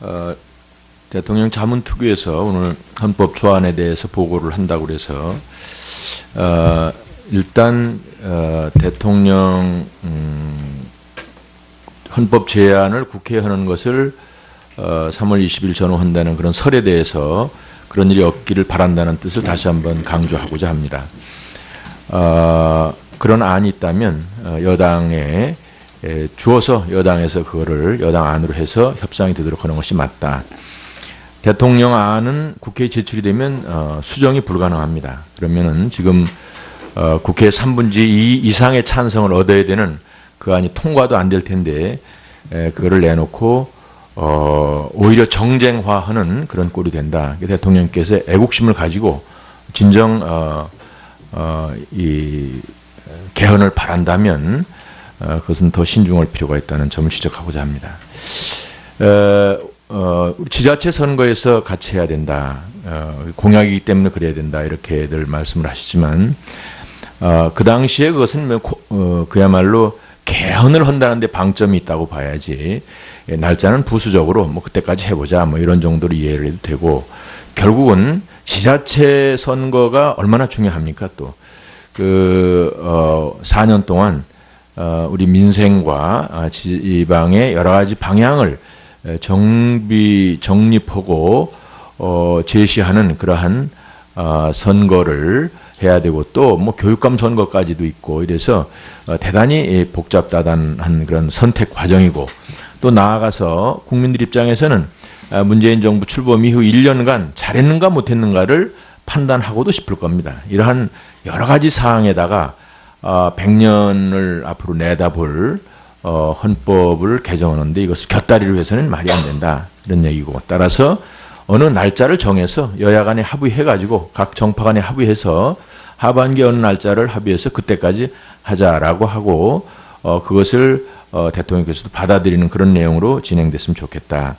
어, 대통령 자문특위에서 오늘 헌법 조안에 대해서 보고를 한다고 그래서 어, 일단 어, 대통령 음, 헌법 제안을 국회에 하는 것을 어, 3월 20일 전후 한다는 그런 설에 대해서 그런 일이 없기를 바란다는 뜻을 다시 한번 강조하고자 합니다. 어, 그런 안이 있다면 어, 여당에 에, 주어서 여당에서 그거를 여당 안으로 해서 협상이 되도록 하는 것이 맞다. 대통령 안은 국회에 제출이 되면 어, 수정이 불가능합니다. 그러면은 지금 어, 국회 3분지 2 이상의 찬성을 얻어야 되는 그 안이 통과도 안 될 텐데 에, 그거를 내놓고 어, 오히려 정쟁화하는 그런 꼴이 된다. 대통령께서 애국심을 가지고 진정 이 개헌을 바란다면 어, 그것은 더 신중할 필요가 있다는 점을 지적하고자 합니다. 어, 어, 지자체 선거에서 같이 해야 된다. 어, 공약이기 때문에 그래야 된다. 이렇게 늘 말씀을 하시지만 어, 그 당시에 그것은 뭐, 어, 그야말로 개헌을 한다는데 방점이 있다고 봐야지 예, 날짜는 부수적으로 뭐 그때까지 해보자 뭐 이런 정도로 이해를 해도 되고 결국은 지자체 선거가 얼마나 중요합니까 또 그, 어, 4년 동안, 어, 우리 민생과 아, 지방의 여러 가지 방향을 정비, 정립하고, 어, 제시하는 그러한, 어, 선거를 해야 되고 또 뭐 교육감 선거까지도 있고 이래서 어, 대단히 복잡다단한 그런 선택 과정이고 또 나아가서 국민들 입장에서는 아, 문재인 정부 출범 이후 1년간 잘했는가 못했는가를 판단하고도 싶을 겁니다. 이러한 여러 가지 사항에다가 어, 100년을 앞으로 내다볼 어, 헌법을 개정하는데 이것을 곁다리로 해서는 말이 안 된다. 이런 얘기고 따라서 어느 날짜를 정해서 여야 간에 합의해 가지고 각 정파 간에 합의해서 하반기 어느 날짜를 합의해서 그때까지 하자라고 하고 어, 그것을 어, 대통령께서도 받아들이는 그런 내용으로 진행됐으면 좋겠다.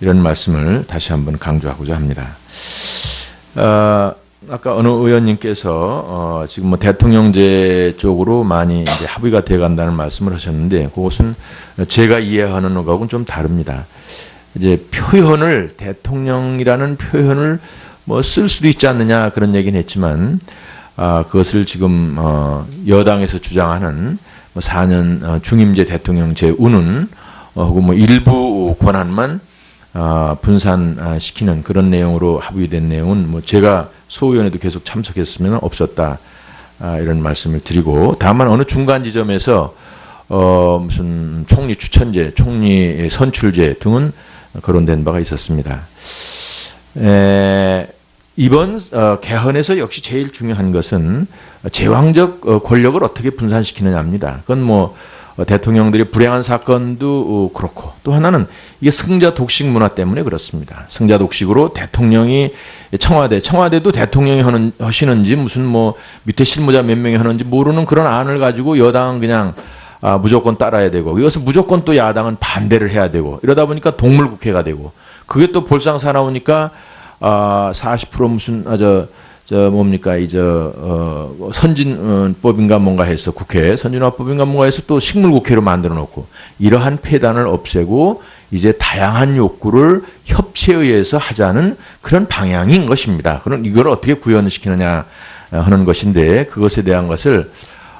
이런 말씀을 다시 한번 강조하고자 합니다. 어, 아까 어느 의원님께서 어, 지금 뭐 대통령제 쪽으로 많이 이제 합의가 돼 간다는 말씀을 하셨는데 그것은 제가 이해하는 것하고는 좀 다릅니다. 이제 표현을 대통령이라는 표현을 뭐 쓸 수도 있지 않느냐 그런 얘기는 했지만 아, 그것을 지금 어, 여당에서 주장하는 뭐 4년 어, 중임제 대통령 제 우는 어, 혹은 뭐 일부 권한만 아, 분산시키는 그런 내용으로 합의 된 내용은 뭐 제가 소위원회도 계속 참석했으면 없었다 아, 이런 말씀을 드리고 다만 어느 중간 지점에서 어, 무슨 총리 추천제, 총리 선출제 등은 거론된 바가 있었습니다. 에, 이번 어, 개헌에서 역시 제일 중요한 것은 제왕적 어, 권력을 어떻게 분산시키느냐입니다. 그건 뭐 어, 대통령들이 불행한 사건도 어, 그렇고 또 하나는 이게 승자 독식 문화 때문에 그렇습니다. 승자 독식으로 대통령이 청와대, 청와대도 대통령이 하는, 하시는지 무슨 뭐 밑에 실무자 몇 명이 하는지 모르는 그런 안을 가지고 여당은 그냥 아, 무조건 따라야 되고 이것을 무조건 또 야당은 반대를 해야 되고 이러다 보니까 동물국회가 되고 그게 또 볼상 사나우니까 아, 40% 무슨, 아, 저, 저 뭡니까 이저 어 선진법인가 뭔가 해서 국회 선진화법인가 뭔가 해서 또 식물국회로 만들어 놓고 이러한 폐단을 없애고 이제 다양한 욕구를 협치에 의해서 하자는 그런 방향인 것입니다. 그럼 이걸 어떻게 구현을 시키느냐 하는 것인데 그것에 대한 것을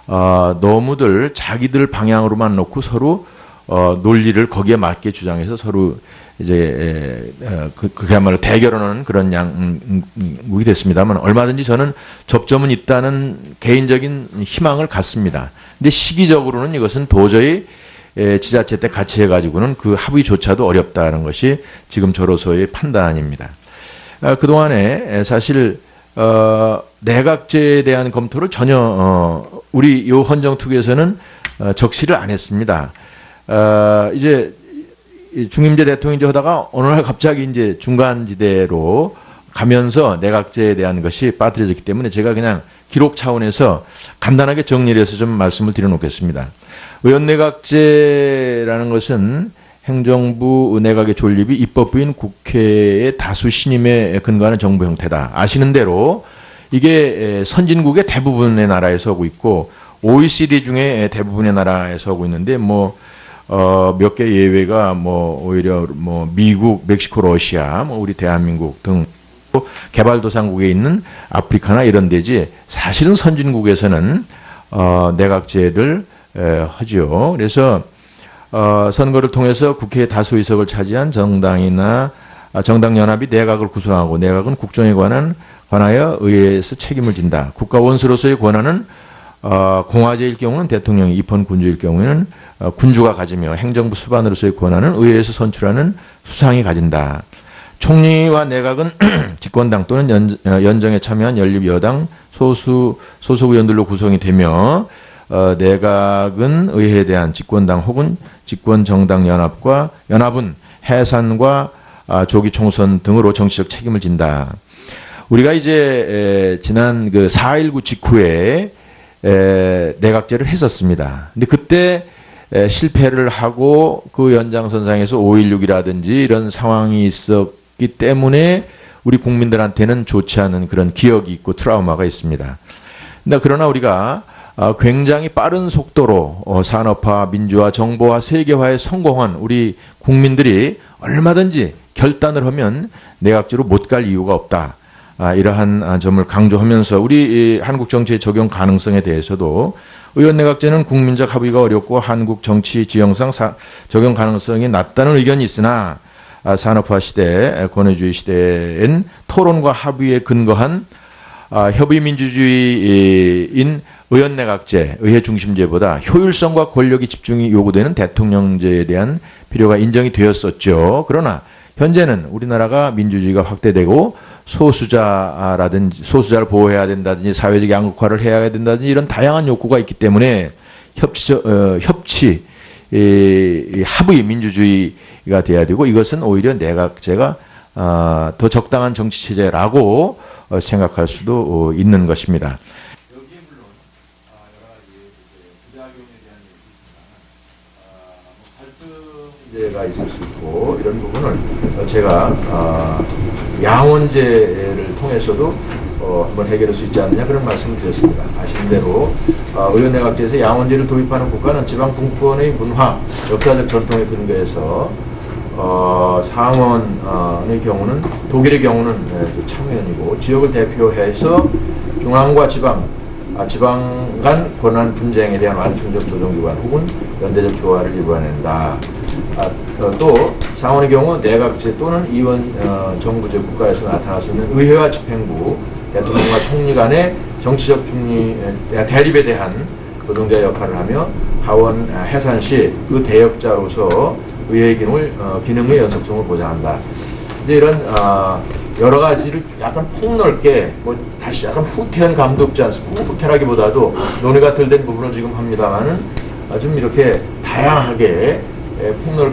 어, 너무들 자기들 방향으로만 놓고 서로 어, 논리를 거기에 맞게 주장해서 서로 이제 어, 그, 그야말로 대결하는 그런 양국이 됐습니다만 얼마든지 저는 접점은 있다는 개인적인 희망을 갖습니다. 근데 시기적으로는 이것은 도저히 지자체 때 같이 해가지고는 그 합의조차도 어렵다는 것이 지금 저로서의 판단입니다. 아, 그 동안에 사실 어, 내각제에 대한 검토를 전혀 어, 우리 요 헌정특위에서는 어, 적시를 안 했습니다. 어, 이제 중임제 대통령제 하다가 어느 날 갑자기 이제 중간지대로 가면서 내각제에 대한 것이 빠뜨려졌기 때문에 제가 그냥 기록 차원에서 간단하게 정리를 해서 좀 말씀을 드려놓겠습니다. 의원내각제라는 것은 행정부 내각의 존립이 입법부인 국회의 다수 신임에 근거하는 정부 형태다. 아시는 대로 이게 선진국의 대부분의 나라에서 하고 있고 OECD 중에 대부분의 나라에서 하고 있는데 뭐 어, 몇 개 예외가 뭐 오히려 뭐 미국, 멕시코, 러시아, 뭐 우리 대한민국 등 개발도상국에 있는 아프리카나 이런 데지 사실은 선진국에서는 어, 내각제를 에, 하죠. 그래서 어, 선거를 통해서 국회 다수 의석을 차지한 정당이나 아, 정당 연합이 내각을 구성하고 내각은 국정에 관한 관하여 의회에서 책임을 진다. 국가 원수로서의 권한은 어, 공화제일 경우는 대통령이 입헌 군주일 경우에는 어, 군주가 가지며 행정부 수반으로서의 권한은 의회에서 선출하는 수상이 가진다. 총리와 내각은 집권당 또는 연, 어, 연정에 참여한 연립 여당 소수 소속 의원들로 구성이 되며 어, 내각은 의회에 대한 집권당 혹은 집권 정당 연합과 연합은 해산과 아, 조기 총선 등으로 정치적 책임을 진다. 우리가 이제 에, 지난 그 4.19 직후에 에, 내각제를 했었습니다. 근데 그때 에, 실패를 하고 그 연장선상에서 5.16이라든지 이런 상황이 있었기 때문에 우리 국민들한테는 좋지 않은 그런 기억이 있고 트라우마가 있습니다. 근데 그러나 우리가 아, 굉장히 빠른 속도로 어, 산업화, 민주화, 정보화, 세계화에 성공한 우리 국민들이 얼마든지 결단을 하면 내각제로 못 갈 이유가 없다. 아, 이러한 아, 점을 강조하면서 우리 이 한국 정치의 적용 가능성에 대해서도 의원 내각제는 국민적 합의가 어렵고 한국 정치 지형상 사- 적용 가능성이 낮다는 의견이 있으나 아, 산업화 시대, 권위주의 시대엔 토론과 합의에 근거한 아, 협의 민주주의인 의원 내각제, 의회 중심제보다 효율성과 권력이 집중이 요구되는 대통령제에 대한 필요가 인정이 되었었죠. 그러나 현재는 우리나라가 민주주의가 확대되고 소수자라든지 소수자를 보호해야 된다든지 사회적 양극화를 해야 된다든지 이런 다양한 욕구가 있기 때문에 협치 어, 협치 이, 이 합의 민주주의가 돼야 되고 이것은 오히려 내각제가 아, 더 적당한 정치 체제라고 어, 생각할 수도 어, 있는 것입니다. 문제가 있을 수 있고 이런 부분을 어, 제가 아, 양원제를 통해서도 어, 한번 해결할 수 있지 않느냐 그런 말씀을 드렸습니다. 아시는 대로 어, 의원내각제에서 양원제를 도입하는 국가는 지방 분권의 문화, 역사적 전통에 근거해서 어, 상원의 경우는 독일의 경우는 네, 그 참여연이고 지역을 대표해서 중앙과 지방 아, 지방 간 권한 분쟁에 대한 완충적 조정기관 혹은 연대적 조화를 이루어낸다. 아, 어, 또 상원의 경우 내각제 또는 이원 어, 정부제 국가에서 나타날 수 있는 의회와 집행부, 대통령과 총리 간의 정치적 에, 대립에 대한 조정자 역할을 하며 하원 아, 해산 시 그 대역자로서 의회 기능을 어, 기능의 연속성을 보장한다. 이제 이런 아, 여러 가지를 약간 폭넓게 뭐 다시 약간 후퇴한 감도 없지 않습니까? 후퇴라기보다도 논의가 덜 된 부분을 지금 합니다만은 아, 좀 이렇게 다양하게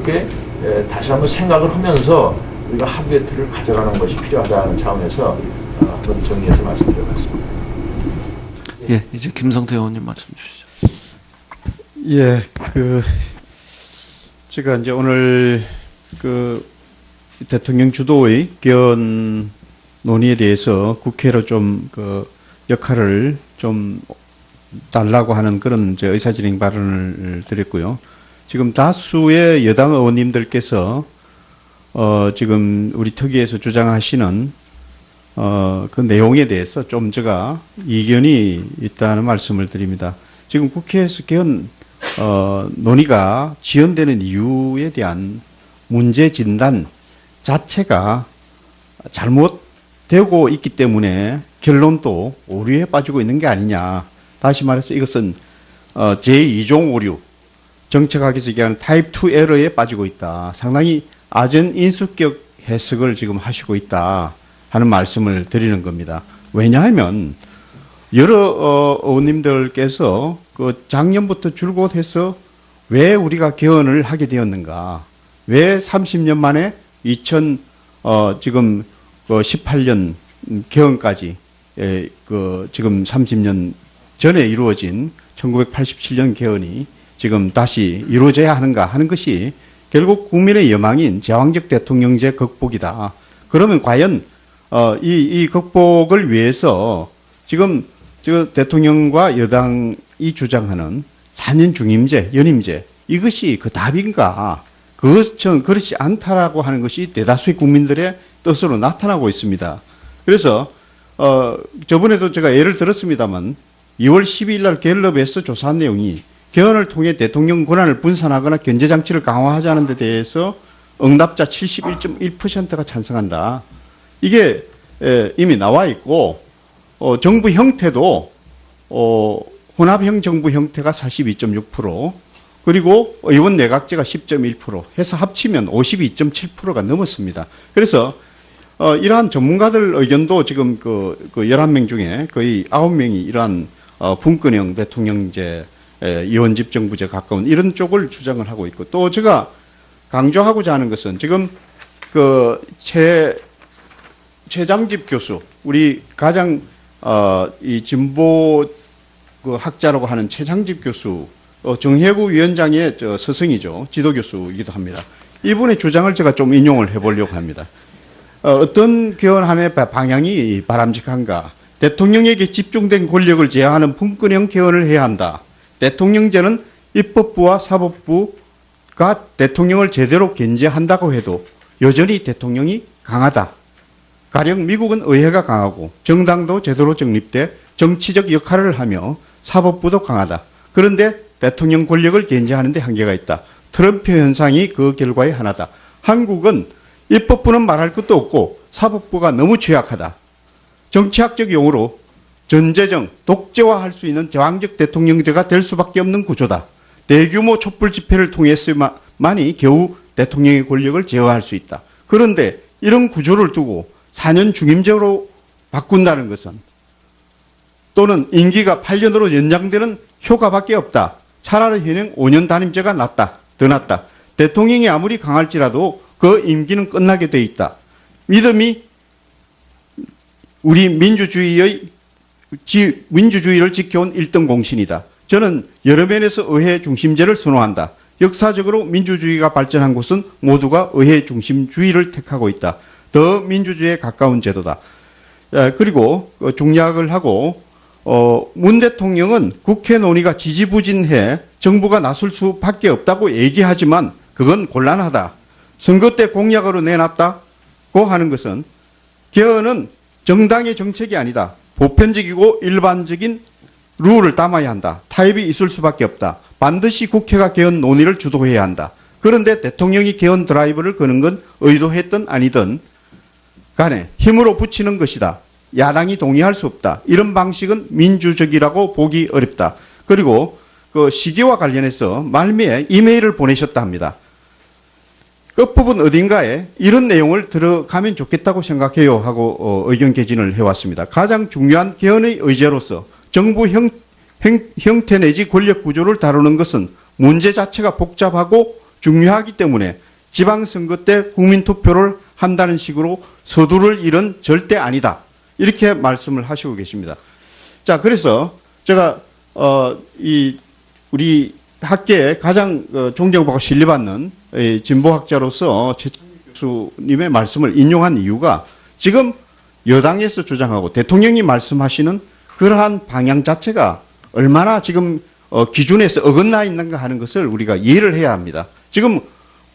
에, 폭넓게 에, 다시 한번 생각을 하면서 우리가 합의의 틀을 가져가는 것이 필요하다는 차원에서 어, 한번 정리해서 말씀드려봤습니다. 예, 이제 김성태 의원님 말씀 주시죠. 예, 그 제가 이제 오늘 그 대통령 주도의 개헌 논의에 대해서 국회로 좀 그 역할을 좀 달라고 하는 그런 이제 의사진행 발언을 드렸고요. 지금 다수의 여당 의원님들께서 어 지금 우리 특위에서 주장하시는 어 그 내용에 대해서 좀 제가 이견이 있다는 말씀을 드립니다. 지금 국회에서 개헌 어, 논의가 지연되는 이유에 대한 문제 진단 자체가 잘못되고 있기 때문에 결론도 오류에 빠지고 있는 게 아니냐. 다시 말해서 이것은 어, 제2종 오류, 정책학에서 얘기하는 타입 2 에러에 빠지고 있다. 상당히 아전 인수격 해석을 지금 하시고 있다 하는 말씀을 드리는 겁니다. 왜냐하면 여러 어, 의원님들께서 그 작년부터 줄곧 해서 왜 우리가 개헌을 하게 되었는가? 왜 30년 만에 2000 어, 지금 그 18년 개헌까지 에, 그 지금 30년 전에 이루어진 1987년 개헌이 지금 다시 이루어져야 하는가 하는 것이 결국 국민의 여망인 제왕적 대통령제 극복이다. 그러면 과연 어, 이, 이 극복을 위해서 지금 저 대통령과 여당이 주장하는 4년 중임제, 연임제 이것이 그 답인가? 그것은 그렇지 않다라고 하는 것이 대다수의 국민들의 뜻으로 나타나고 있습니다. 그래서 어 저번에도 제가 예를 들었습니다만 2월 12일 날 갤럽에서 조사한 내용이 개헌을 통해 대통령 권한을 분산하거나 견제 장치를 강화하자는 데 대해서 응답자 71.1%가 찬성한다. 이게 에, 이미 나와 있고 어, 정부 형태도 어, 혼합형 정부 형태가 42.6% 그리고 의원 내각제가 10.1% 해서 합치면 52.7%가 넘었습니다. 그래서 어, 이러한 전문가들 의견도 지금 그, 그 11명 중에 거의 9명이 이러한 어, 분권형 대통령제, 에, 이원 집 정부제 가까운 이런 쪽을 주장을 하고 있고 또 제가 강조하고자 하는 것은 지금 그 최, 최장집 교수, 우리 가장 어, 이 진보 그 학자라고 하는 최장집 교수, 어, 정혜구 위원장의 저 스승이죠. 지도 교수이기도 합니다. 이분의 주장을 제가 좀 인용을 해보려고 합니다. 어, 어떤 개헌안의 바- 방향이 바람직한가? 대통령에게 집중된 권력을 제한하는 분권형 개헌을 해야 한다. 대통령제는 입법부와 사법부가 대통령을 제대로 견제한다고 해도 여전히 대통령이 강하다. 가령 미국은 의회가 강하고 정당도 제대로 정립돼 정치적 역할을 하며 사법부도 강하다. 그런데 대통령 권력을 견제하는 데 한계가 있다. 트럼프 현상이 그 결과의 하나다. 한국은 입법부는 말할 것도 없고 사법부가 너무 취약하다. 정치학적 용어로 전제정, 독재화할 수 있는 제왕적 대통령제가 될 수밖에 없는 구조다. 대규모 촛불 집회를 통해서만이 겨우 대통령의 권력을 제어할 수 있다. 그런데 이런 구조를 두고 4년 중임제로 바꾼다는 것은 또는 임기가 8년으로 연장되는 효과밖에 없다. 차라리 현행 5년 단임제가 낫다. 더 낫다. 대통령이 아무리 강할지라도 그 임기는 끝나게 돼 있다. 믿음이 우리 민주주의의 지, 민주주의를 지켜온 일등 공신이다. 저는 여러 면에서 의회 중심제를 선호한다. 역사적으로 민주주의가 발전한 곳은 모두가 의회 중심주의를 택하고 있다. 더 민주주의에 가까운 제도다. 에, 그리고 어, 중략을 하고 어, 문 대통령은 국회 논의가 지지부진해 정부가 나설 수밖에 없다고 얘기하지만 그건 곤란하다. 선거 때 공약으로 내놨다고 하는 것은 개헌은 정당의 정책이 아니다. 보편적이고 일반적인 룰을 담아야 한다. 타협이 있을 수밖에 없다. 반드시 국회가 개헌 논의를 주도해야 한다. 그런데 대통령이 개헌 드라이브를 거는 건 의도했든 아니든 간에 힘으로 붙이는 것이다. 야당이 동의할 수 없다. 이런 방식은 민주적이라고 보기 어렵다. 그리고 그 시기와 관련해서 말미에 이메일을 보내셨다 합니다. 끝부분 어딘가에 이런 내용을 들어가면 좋겠다고 생각해요 하고 어, 의견 개진을 해왔습니다. 가장 중요한 개헌의 의제로서 정부 형, 형, 형 태 내지 권력 구조를 다루는 것은 문제 자체가 복잡하고 중요하기 때문에 지방선거 때 국민투표를 한다는 식으로 서두를 일은 절대 아니다. 이렇게 말씀을 하시고 계십니다. 자, 그래서 제가 어, 이 우리 학계에 가장 어, 존경받고 신뢰받는 이 진보학자로서 최창기 교수님의 말씀을 인용한 이유가 지금 여당에서 주장하고 대통령이 말씀하시는 그러한 방향 자체가 얼마나 지금 어, 기준에서 어긋나 있는가 하는 것을 우리가 이해를 해야 합니다. 지금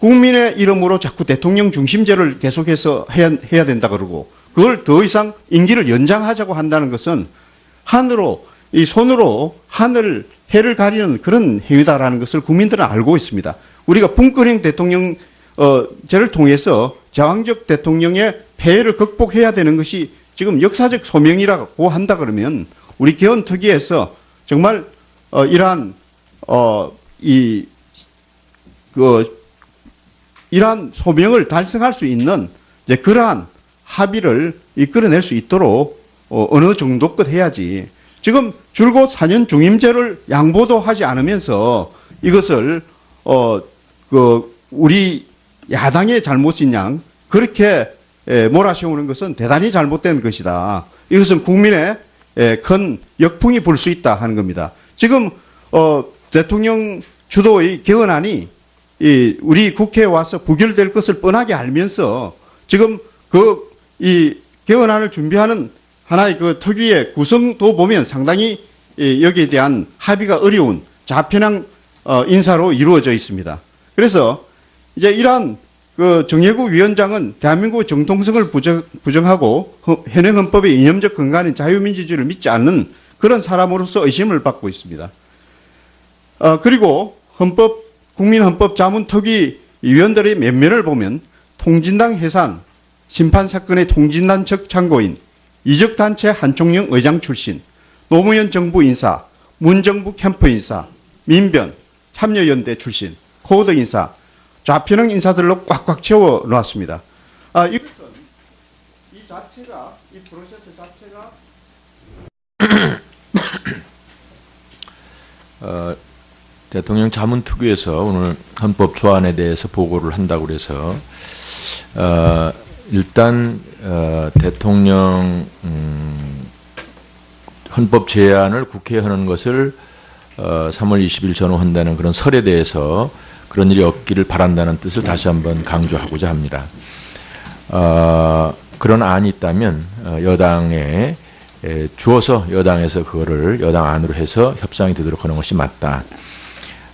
국민의 이름으로 자꾸 대통령 중심제를 계속해서 해야, 해야 된다 그러고 그걸 더 이상 임기를 연장하자고 한다는 것은 하늘로 이 손으로 하늘 해를 가리는 그런 행위다라는 것을 국민들은 알고 있습니다. 우리가 분권형 대통령 어, 통해서 제왕적 대통령의 폐해를 극복해야 되는 것이 지금 역사적 소명이라고 한다 그러면 우리 개헌 특위에서 정말 어, 이러한 어, 이 그, 이러한 소명을 달성할 수 있는 이제 그러한 합의를 이끌어낼 수 있도록 어, 어느 정도 끝 해야지. 지금 줄곧 4년 중임제를 양보도 하지 않으면서 이것을 어, 그 우리 야당의 잘못인 양 그렇게 에, 몰아세우는 것은 대단히 잘못된 것이다. 이것은 국민의 에, 큰 역풍이 불 수 있다 하는 겁니다. 지금 어, 대통령 주도의 개헌안이 이 우리 국회에 와서 부결될 것을 뻔하게 알면서 지금 그 이 개헌안을 준비하는 하나의 그 특유의 구성도 보면 상당히 이 여기에 대한 합의가 어려운 좌편향 어, 인사로 이루어져 있습니다. 그래서 이제 이러한 그 정예구 위원장은 대한민국의 정통성을 부정, 허- 현행 헌법의 이념적 근간인 자유민주주의를 믿지 않는 그런 사람으로서 의심을 받고 있습니다. 어, 그리고 헌법, 국민헌법 자문 특위 위원들의 면면을 보면 통진당 해산, 심판 사건의 통진단 척 참고인, 이적단체 한총령 의장 출신, 노무현 정부 인사, 문정부 캠프 인사, 민변, 참여연대 출신, 코드 인사, 좌편형 인사들로 꽉꽉 채워 놓았습니다. 아, 이것은 이 자체가, 이 프로세스 자체가 어, 대통령 자문특위에서 오늘 헌법 조안에 대해서 보고를 한다고 그래서 어, 일단 어, 대통령 음, 헌법 제안을 국회에 하는 것을 어, 3월 20일 전후 한다는 그런 설에 대해서 그런 일이 없기를 바란다는 뜻을 다시 한번 강조하고자 합니다. 어, 그런 안이 있다면 어, 여당에 에, 주어서 여당에서 그거를 여당 안으로 해서 협상이 되도록 하는 것이 맞다.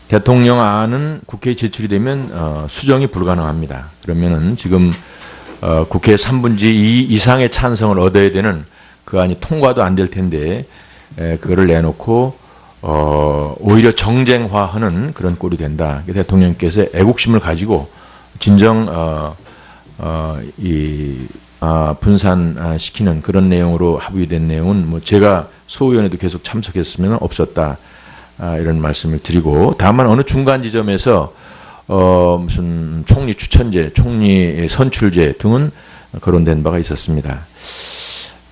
대통령 안은 국회에 제출이 되면 어, 수정이 불가능합니다. 그러면은 지금 어, 국회 3분지 2 이상의 찬성을 얻어야 되는 그 안이 통과도 안 될 텐데 에, 그거를 내놓고 어, 오히려 정쟁화하는 그런 꼴이 된다. 대통령께서 애국심을 가지고 진정 어, 어, 이 아, 분산시키는 그런 내용으로 합의된 내용은 뭐 제가 소위원회도 계속 참석했으면 없었다 아, 이런 말씀을 드리고 다만 어느 중간 지점에서 어, 무슨 총리 추천제, 총리 선출제 등은 거론된 바가 있었습니다.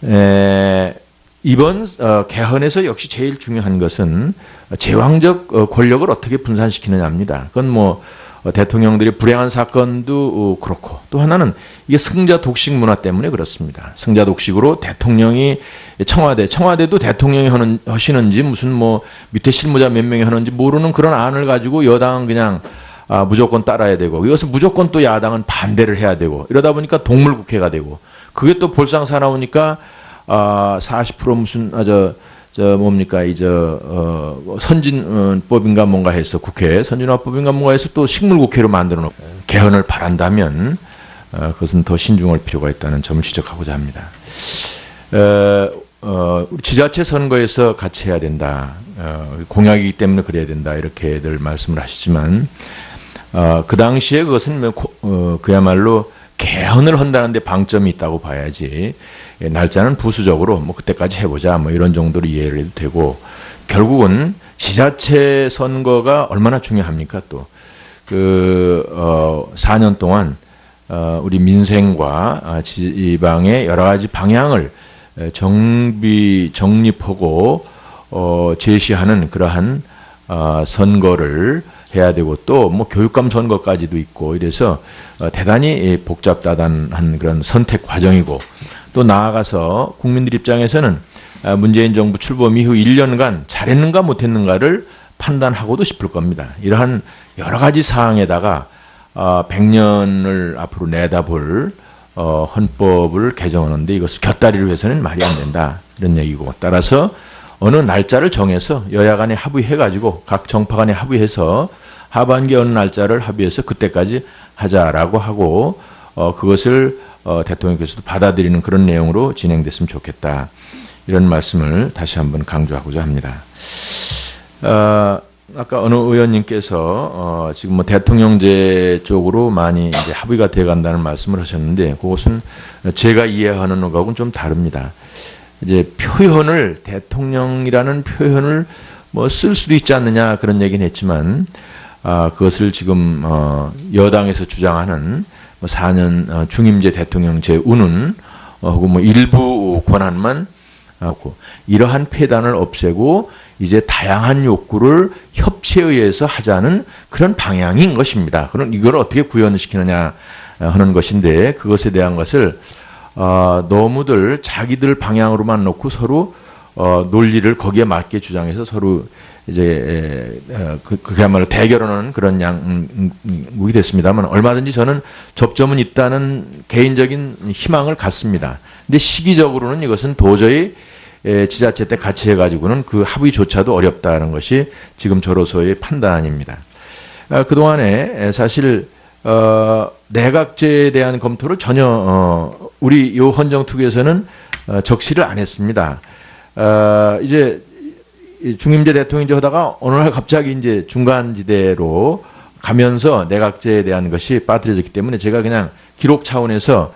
에, 이번 어, 개헌에서 역시 제일 중요한 것은 제왕적 어, 권력을 어떻게 분산시키느냐입니다. 그건 뭐 어, 대통령들이 불행한 사건도 어, 그렇고 또 하나는 이게 승자 독식 문화 때문에 그렇습니다. 승자 독식으로 대통령이 청와대, 청와대도 대통령이 하는, 하시는지 무슨 뭐 밑에 실무자 몇 명이 하는지 모르는 그런 안을 가지고 여당은 그냥 아, 무조건 따라야 되고 이것은 무조건 또 야당은 반대를 해야 되고 이러다 보니까 동물국회가 되고 그게 또 볼상 사나우니까 아, 40% 무슨 아, 저, 저 뭡니까 이저 어, 선진법인가 뭔가 해서 국회 선진화법인가 뭔가 해서 또 식물국회로 만들어 놓고 개헌을 바란다면 어, 그것은 더 신중할 필요가 있다는 점을 지적하고자 합니다. 어, 어, 지자체 선거에서 같이 해야 된다. 어, 공약이기 때문에 그래야 된다. 이렇게들 말씀을 하시지만 어, 그 당시에 그것은 뭐 고- 어, 그야말로 개헌을 한다는데 방점이 있다고 봐야지. 예, 날짜는 부수적으로 뭐 그때까지 해보자 뭐 이런 정도로 이해를 해도 되고 결국은 지자체 선거가 얼마나 중요합니까 또? 그, 어, 4년 동안, 어, 우리 민생과 아, 지방의 여러 가지 방향을 에, 정비, 정립하고, 어, 제시하는 그러한, 어, 선거를 해야 되고 또 뭐 교육감 선거까지도 있고 이래서 어, 대단히 이 복잡다단한 그런 선택 과정이고 또 나아가서 국민들 입장에서는 아, 문재인 정부 출범 이후 1년간 잘했는가 못했는가를 판단하고도 싶을 겁니다. 이러한 여러 가지 사항에다가 어, 100년을 앞으로 내다볼 어, 헌법을 개정하는데 이것을 곁다리로 해서는 말이 안 된다 이런 얘기고 따라서 어느 날짜를 정해서 여야 간에 합의해가지고 각 정파 간에 합의해서 하반기 어느 날짜를 합의해서 그때까지 하자라고 하고 어, 그것을 어, 대통령께서도 받아들이는 그런 내용으로 진행됐으면 좋겠다 이런 말씀을 다시 한번 강조하고자 합니다. 어, 아까 어느 의원님께서 어, 지금 뭐 대통령제 쪽으로 많이 이제 합의가 되어 간다는 말씀을 하셨는데 그것은 제가 이해하는 것하고는 좀 다릅니다. 이제 표현을 대통령이라는 표현을 뭐 쓸 수도 있지 않느냐 그런 얘기는 했지만 아, 그것을 지금 어, 여당에서 주장하는 뭐 4년 어, 중임제 대통령 제 우는 어, 혹은 뭐 일부 권한만 하고 이러한 폐단을 없애고 이제 다양한 욕구를 협치에 의해서 하자는 그런 방향인 것입니다. 그럼 이걸 어떻게 구현을 시키느냐 어, 하는 것인데 그것에 대한 것을 어, 너무들 자기들 방향으로만 놓고 서로 어, 논리를 거기에 맞게 주장해서 서로 이제 그, 그야말로 대결하는 그런 양국이 됐습니다만 얼마든지 저는 접점은 있다는 개인적인 희망을 갖습니다. 근데 시기적으로는 이것은 도저히 에, 지자체 때 같이 해가지고는 그 합의조차도 어렵다는 것이 지금 저로서의 판단입니다. 아, 그동안에 사실 어, 내각제에 대한 검토를 전혀 어, 우리 요 헌정특위에서는 어, 적시를 안 했습니다. 어, 이제 이 중임제 대통령제 하다가 어느 날 갑자기 이제 중간지대로 가면서 내각제에 대한 것이 빠뜨려졌기 때문에 제가 그냥 기록 차원에서